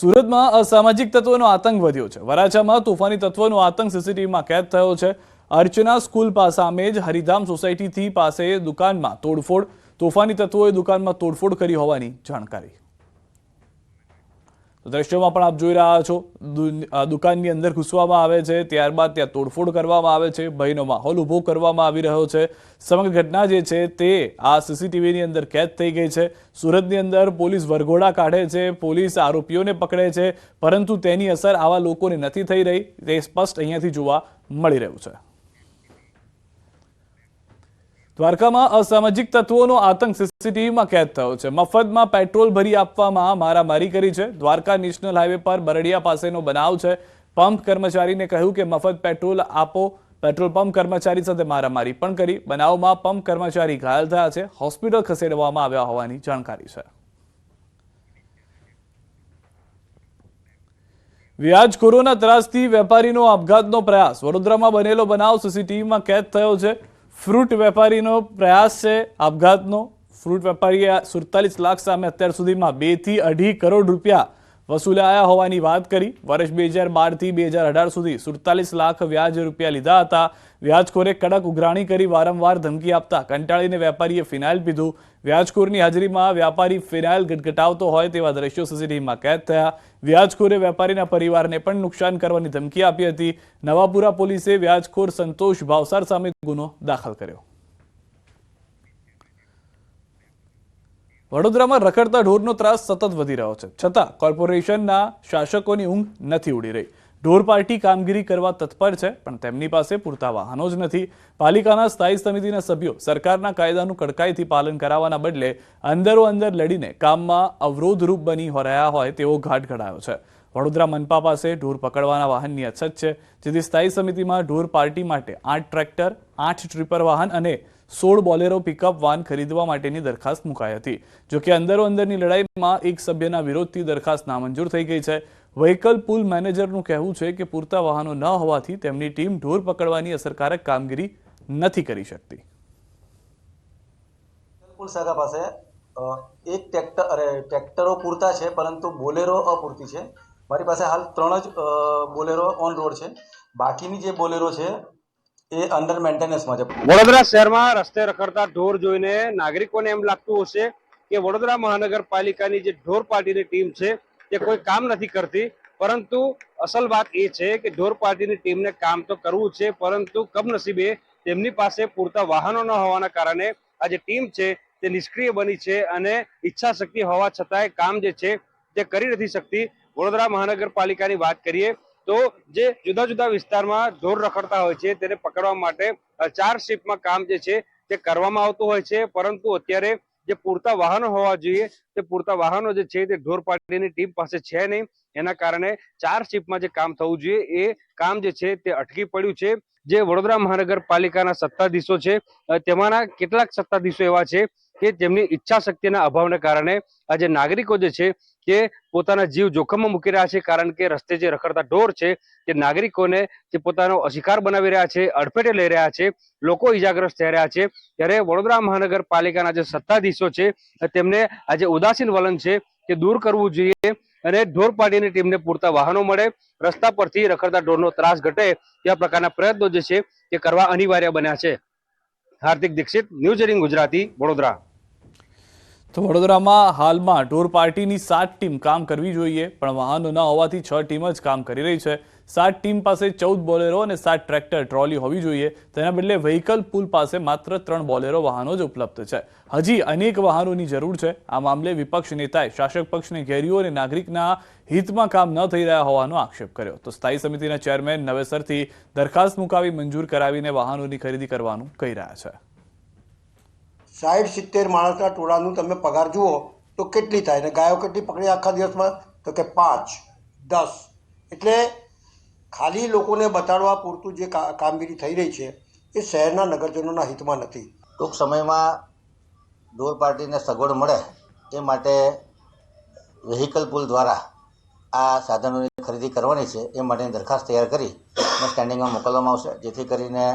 સુરતમાં અસામાજિક તત્વોનો આતંક વધ્યો છે. વરાછામાં તોફાની તત્વોનો આતંક સીસીટીવીમાં કેદ થયો છે. અર્ચના સ્કૂલ સામે જ હરિધામ સોસાયટીથી પાસે દુકાનમાં તોડફોડ. તોફાની તત્વોએ દુકાનમાં તોડફોડ કરી હોવાની જાણકારી. દ્રશ્યોમાં પણ આપ જોઈ રહ્યા છો દુકાનની અંદર ઘૂસવામાં આવે છે, ત્યારબાદ ત્યાં તોડફોડ કરવામાં આવે છે, ભયનો માહોલ ઊભો કરવામાં આવી રહ્યો છે. સમગ્ર ઘટના જે છે તે આ સીસીટીવીની અંદર કેદ થઈ ગઈ છે. સુરતની અંદર પોલીસ વરઘોડા કાઢે છે, પોલીસ આરોપીઓને પકડે છે, પરંતુ તેની અસર આવા લોકોને નથી થઈ રહી. તે સ્પષ્ટ અહીંયાથી જોવા મળી રહ્યું છે. દ્વારકામાં અસામાજિક તત્વોનો આતંક સીસીટીવીમાં કેદ થયો છે. મફતમાં પેટ્રોલ ભરી આપવામાં મારામારી કરી છે. દ્વારકા નેશનલ હાઈવે પર બરડિયા પાસેનો બનાવ છે. પંપ કર્મચારીને કહ્યું કે મફત પેટ્રોલ આપો. પેટ્રોલ પંપ કર્મચારી સાથે મારામારી પણ કરી. બનાવમાં પંપ કર્મચારી ઘાયલ થયા છે. હોસ્પિટલ ખસેડવામાં આવ્યા હોવાની જાણકારી છે. વ્યાજખોરોના ત્રાસથી વેપારીનો આપઘાતનો પ્રયાસ. વડોદરામાં બનેલો બનાવ સીસીટીવીમાં કેદ થયો છે. ફ્રૂટ વેપારીનો પ્રયાસ છે, આપઘાતનો. ફ્રૂટ વેપારીએ સુડતાલીસ લાખ સામે અત્યાર સુધીમાં બેથી અઢી કરોડ રૂપિયા વસૂલાયા હોવાની વાત કરી. વર્ષ બે હજાર બારથી બે હજાર અઢાર સુધી સુડતાલીસ લાખ વ્યાજ રૂપિયા લીધા હતા. વ્યાજખોરે કડક ઉઘરાણી કરી વારંવાર ધમકી આપતા કંટાળીને વેપારીએ ફિનાઇલ પીધું. વ્યાજખોરની હાજરીમાં વ્યાપારી ફિનાઇલ ગટગટાવતો હોય તેવા દ્રશ્યો સીસીટીવીમાં કેદ થયા. વ્યાજખોરે વેપારીના પરિવારને પણ નુકસાન કરવાની ધમકી આપી હતી. નવાપુરા પોલીસે વ્યાજખોર સંતોષ ભાવસાર સામે ગુનો દાખલ કર્યો. વડોદરામાં રખડતા ઢોરનો ત્રાસ સતત વધી રહ્યો છે. છતાં કોર્પોરેશનના શાસકોની ઊંઘ નથી ઉડી રહી. ઢોર પાર્ટી કામગીરી કરવા તત્પર છે, પણ તેમની પાસે પૂરતા વાહનો જ નથી. પાલિકાના સ્થાયી સમિતિના સભ્યો સરકારના કાયદાનું કડકાઈથી પાલન કરાવવાના બદલે અંદરો અંદર લડીને કામમાં અવરોધરૂપ બની રહ્યા હોય તેવો ઘાટ ઘડાયો છે. વડોદરા મનપા પાસે ઢોર પકડવાના વાહનની અછત છે, જેથી સ્થાયી સમિતિમાં ઢોર પાર્ટી માટે આઠ ટ્રેક્ટર, આઠ ટ્રીપર વાહન અને સોળ બોલેરો પિકઅપ વાન ખરીદવા માટેની દરખાસ્ત મુકાઈ હતી. જોકે અંદરો અંદરની લડાઈમાં એક સભ્યના વિરોધથી દરખાસ્ત નામંજૂર થઈ ગઈ છે. વ્હીકલ પુલ મેનેજરનું કહેવું છે કે પૂરતા વાહનો ન હોવાથી તેમની ટીમ ઢોર પકડવાની અસરકારક કામગીરી નથી કરી શકતી. પુલ શાખા પાસે એક ટ્રેક્ટર, અરે, ટ્રેક્ટરો પૂરતા છે, પરંતુ બોલેરો અપૂરતી છે. મારી પાસે હાલ ત્રણ જ બોલેરો ઓન રોડ છે. બાકીની જે બોલેરો છે એ અંડર મેન્ટેનન્સમાં છે. વડોદરા શહેરમાં રસ્તે રખડતા ઢોર જોઈને નાગરિકોને એમ લાગતું હશે કે વડોદરા મહાનગરપાલિકાની જે ઢોર પાર્ટીની ટીમ છે, તે કોઈ કામ નથી કરતી. પરંતુ અસલ વાત એ છે કે ઢોર પાર્ટીની ટીમને કામ તો કરવું છે, પરંતુ કમનસીબે તેમની પાસે પૂરતા વાહનો ન હોવાના કારણે આ જે ટીમ છે, તે નિષ્ક્રિય બની છે અને ઈચ્છા શક્તિ હોવા છતાંય કામ જે છે, તે કરી નથી શકતી. વડોદરા મહાનગરપાલિકાની વાત કરીએ તો જે જુદા જુદા વિસ્તારમાં ઢોર રખડતા હોય છે, તેને પકડવા માટે ચાર શિફ્ટમાં કામ જે છે, તે કરવામાં આવતું હોય છે. પરંતુ અત્યારે જે પૂરતા વાહનો હોવા જોઈએ, તે પૂરતા વાહનો જે છે, તે ઢોર પાટીની ટીમ પાસે છે નહીં. એના કારણે ચાર શિફ્ટમાં જે કામ થવું જોઈએ, એ કામ જે છે, તે અટકી પડ્યું છે. જે વડોદરા મહાનગરપાલિકાના સત્તાધીશો છે તેમાંના કેટલાક સત્તાધીશો એવા છે કે તેમની ઈચ્છા શક્તિના અભાવને કારણે આ જે નાગરિકો જે છે તે પોતાના જીવ જોખમમાં મૂકી રહ્યા છે, કારણ કે રસ્તે જે રખડતા ઢોર છે, તે નાગરિકોને જે પોતાનો અધિકાર બનાવી રહ્યા છે, અડફેટે લઈ રહ્યા છે, લોકો ઇજાગ્રસ્ત થઈ રહ્યા છે. ત્યારે વડોદરા મહાનગરપાલિકાના જે સત્તાધીશો છે, તેમને આ જે ઉદાસીન વલણ છે તે દૂર કરવું જોઈએ અને ઢોર પાર્ટીની ટીમને પૂરતા વાહનો મળે, રસ્તા પરથી રખડતા ઢોરનો ત્રાસ ઘટે તેવા પ્રકારના પ્રયત્નો જે છે તે કરવા અનિવાર્ય બન્યા છે. Hardik Dixit, news eighteen Gujarati, Vadodara. તો વડોદરામાં હાલમાં ટૂર પાર્ટીની સાત ટીમ કામ કરવી જોઈએ, પણ વાહનો ન હોવાથી છ ટીમ જ કામ કરી રહી છે. સાત ટીમ પાસે ચૌદ બોલેરો અને સાત ટ્રેક્ટર, ટ્રોલી હોવી જોઈએ. તેના બદલે વ્હીકલ પુલ પાસે માત્ર ત્રણ બોલેરો વાહનો જ ઉપલબ્ધ છે. હજી અનેક વાહનોની જરૂર છે. આ મામલે વિપક્ષ નેતાએ શાસક પક્ષને ઘેર્યું અને નાગરિકના હિતમાં કામ ન થઈ રહ્યા હોવાનો આક્ષેપ કર્યો. તો સ્થાયી સમિતિના ચેરમેન નવેસરથી દરખાસ્ત મુકાવી મંજૂર કરાવીને વાહનોની ખરીદી કરવાનું કહી રહ્યા છે. સાઠ સિત્તેર માણસના ટોળાનું તમે પગાર જુઓ તો કેટલી થાય? ને ગાયો કેટલી પકડી આખા દિવસમાં? તો કે પાંચ, દસ. એટલે ખાલી લોકોને બતાડવા પૂરતું જે કામગીરી થઈ રહી છે, એ શહેરના નગરજનોના હિતમાં નથી. ટૂંક સમયમાં ડોર પાર્ટીને સગવડ મળે એ માટે વેહિકલ પુલ દ્વારા આ સાધનોની ખરીદી કરવાની છે, એ માટેની દરખાસ્ત તૈયાર કરી અને સ્ટેન્ડિંગમાં મોકલવામાં આવશે. જેથી કરીને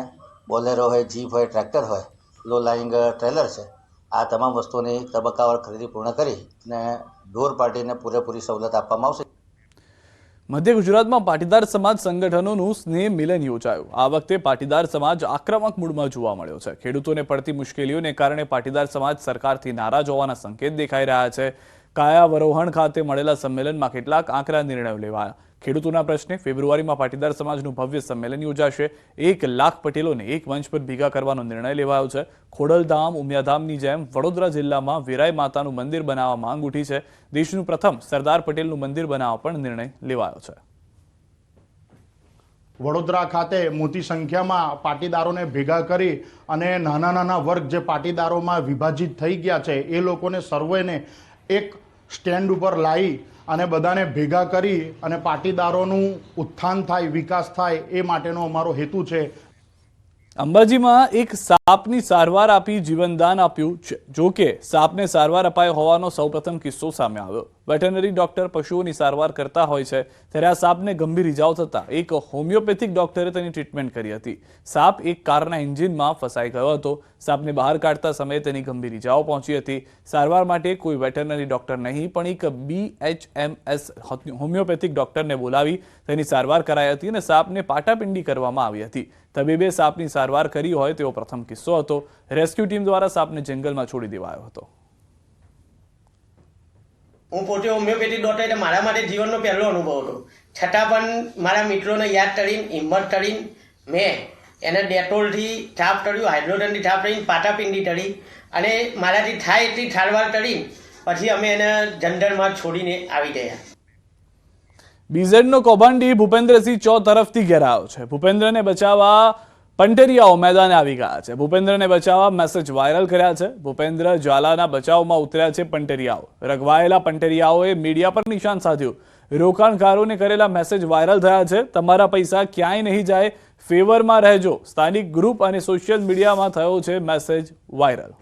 બોલેરો હોય જીપ હોય ટ્રેક્ટર હોય લો લાઇંગ ટ્રેલર છે. આ તમામ વસ્તુઓની તબક્કાવાર ખરીદી પૂર્ણ કરી અને ઢોર પાર્ટીને પૂરેપૂરી સવલત આપવામાં આવશે. મધ્ય ગુજરાતમાં પાટીદાર સમાજ સંગઠનોનું સ્નેહ મિલન યોજાયું. આ વખતે પાટીદાર સમાજ આક્રમક મૂડમાં જોવા મળ્યો છે. ખેડૂતોને પડતી મુશ્કેલીઓને કારણે પાટીદાર સમાજ સરકારથી નારાજ હોવાના સંકેત દેખાઈ રહ્યા છે. કાયાવરોહણ ખાતે મળેલા સંમેલનમાં કેટલાક આકરા નિર્ણયો લેવાયા. ખેડૂતોના પ્રશ્ને ફેબ્રુઆરીમાં પાટીદાર સમાજનું ભવ્ય સંમેલન યોજાશે. એક લાખ પટેલોને એક મંચ પર ભેગા કરવાનો નિર્ણય લેવાયો છે. ખોડલધામ, ઉમિયાધામની જેમ વડોદરા જિલ્લામાં વિરાય માતાનું મંદિર બનાવવા માંગ ઉઠી છે. દેશનું પ્રથમ સરદાર પટેલનું મંદિર બનાવવા પણ નિર્ણય લેવાયો છે. વડોદરા ખાતે મોટી સંખ્યામાં પાટીદારોને ભેગા કરી અને નાના નાના વર્ગ જે પાટીદારોમાં વિભાજિત થઈ ગયા છે, એ લોકોને સર્વેને એક સ્ટેન્ડ ઉપર લાવી અને બધાને ભેગા કરી અને પાટીદારોનું ઉત્થાન થાય, વિકાસ થાય એ માટેનો અમારો હેતુ છે. અંબાજીમાં એક સાપની સારવાર આપી જીવનદાન આપ્યું છે. જો કે, સાપને સારવાર અપાયો હોવાનો સૌપ્રથમ કિસ્સો સામે આવ્યો. વેટરનરી ડોક્ટર પશુઓની સારવાર કરતા હોય છે, ત્યારે આ સાપને ગંભીર ઇજાઓ થતાં એક હોમિયોપેથિક ડોક્ટરે તેની ટ્રીટમેન્ટ કરી હતી. સાપ એક કારના એન્જિનમાં ફસાઈ ગયો હતો. સાપને બહાર કાઢતા સમયે તેની ગંભીર ઇજાઓ પહોંચી હતી. સારવાર માટે કોઈ વેટરનરી ડોક્ટર નહીં, પણ એક બીએચએમએસ હોમિયોપેથિક ડોક્ટરને બોલાવી તેની સારવાર કરાઈ હતી અને સાપને પાટાપિંડી કરવામાં આવી હતી. તબીબે સાપની સારવાર કરી હોય તેવો પ્રથમ કિસ્સો હતો. રેસ્ક્યુ ટીમ દ્વારા સાપને જંગલમાં છોડી દેવાયો હતો. હું પોતે હોમિયોપેથિક ડોક્ટર એટલે મારા માટે જીવનનો પહેલો અનુભવ હતો. છતાં પણ મારા મિત્રોને યાદ કરીને હિંમત કરીને મેં એને ડેટોલથી થાપ તળ્યું હાઇડ્રોજનથી થાપ તળીને પાટાપિંડી તળી અને મારાથી થાય એટલી ઠારવાર તળીને પછી અમે એને જંડરમાં છોડીને આવી ગયા. બીઝેડનો કૌભાંડી ભૂપેન્દ્રસિંહ ચો તરફથી ઘેરાયો છે. ભૂપેન્દ્રને બચાવવા પંટરિયાઓ મેદાને આવી ગયા છે. ભૂપેન્દ્રને બચાવવા મેસેજ વાયરલ કર્યા છે. ભૂપેન્દ્ર જ્વાલાના બચાવમાં ઉતર્યા છે પંટેરિયાઓ રગવાયેલા પંટેરિયાઓએ મીડિયા પર નિશાન સાધ્યું. રોકાણકારોને કરેલા મેસેજ વાયરલ થયા છે. તમારા પૈસા ક્યાંય નહીં જાય. ફેવરમાં રહેજો. સ્થાનિક ગ્રુપ અને સોશિયલ મીડિયામાં થયો છે મેસેજ વાયરલ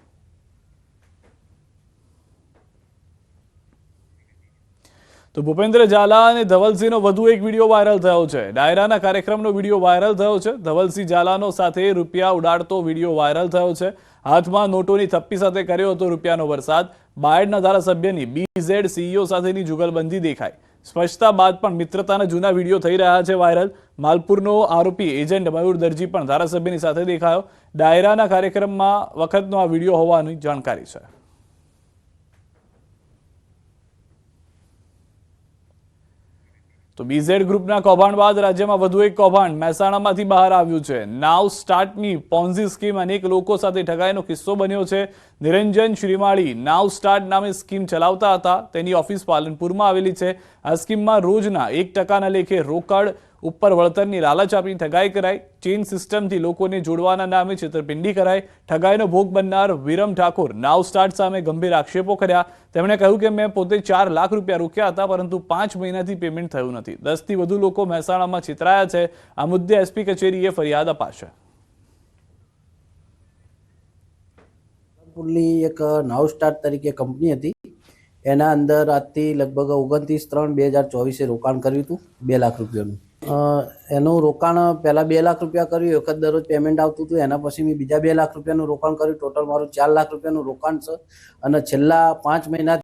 તો ભૂપેન્દ્ર ઝાલા અને ધવલસિંહનો વધુ એક વીડિયો વાયરલ થયો છે. ડાયરાના કાર્યક્રમનો વીડિયો વાયરલ થયો છે. ધવલસિંહ ઝાલાનો સાથે રૂપિયા ઉડાડતો વીડિયો વાયરલ થયો છે. હાથમાં નોટોની થપ્પી સાથે કર્યો હતો રૂપિયાનો વરસાદ. બાયડના ધારાસભ્યની બીઝેડ સીઈઓ સાથેની જુગલબંધી દેખાય સ્પષ્ટતા બાદ પણ મિત્રતાના જૂના વીડિયો થઈ રહ્યા છે વાયરલ. માલપુરનો આરોપી એજન્ટ મયુર દરજી પણ ધારાસભ્યની સાથે દેખાયો. ડાયરાના કાર્યક્રમમાં વખતનો આ વીડિયો હોવાની જાણકારી છે. તો બીઝેડ ગ્રુપના કૌભાંડ બાદ રાજ્યમાં વધુ એક કૌભાંડ મહેસાણામાંથી બહાર આવ્યું છે. નાવ સ્ટાર્ટની પોન્ઝી સ્કીમ અનેક લોકો સાથે ઠગાઈનો કિસ્સો બન્યો છે. નિરંજન શ્રીમાળી નાવ સ્ટાર્ટ નામે સ્કીમ ચલાવતા હતા. તેની ઓફિસ પાલનપુરમાં આવેલી છે. આ સ્કીમમાં રોજના એક ટકાના લેખે રોકડ ઉપર વળતરની લાલચ આપી ઠગાઈ કરાઈ. ચેઇન સિસ્ટમથી લોકોને જોડવાના નામે છેતરપિંડી કરાઈ. ઠગાઈનો ભોગ બનનાર વિરમ ઠાકોર નાવ સ્ટાર્ટ સામે ગંભીર આક્ષેપો કર્યા. તેમણે કહ્યું કે મેં પોતે ચાર લાખ રૂપિયા રોક્યા હતા, પરંતુ પાંચ મહિનાથી પેમેન્ટ થયું નથી. દસથી વધુ લોકો મહેસાણામાં છેતરાયા છે. આ મુદ્દે એસપી કચેરીએ ફરિયાદ અપાશે. પાલનપુરની એક નાવ સ્ટાર્ટ તરીકે કંપની હતી. એના અંદર આજથી લગભગ ઓગણત્રીસ ત્રણ બે હજાર ચોવીસે રોકાણ કર્યું હતું, બે લાખ રૂપિયાનું. એનું રોકાણ પહેલાં બે લાખ રૂપિયા કર્યું એક જ દરરોજ પેમેન્ટ આવતું હતું, એના પછી મેં બીજા બે લાખ રૂપિયાનું રોકાણ કર્યું. ટોટલ મારું ચાર લાખ રૂપિયાનું રોકાણ છે. અને છેલ્લા પાંચ મહિના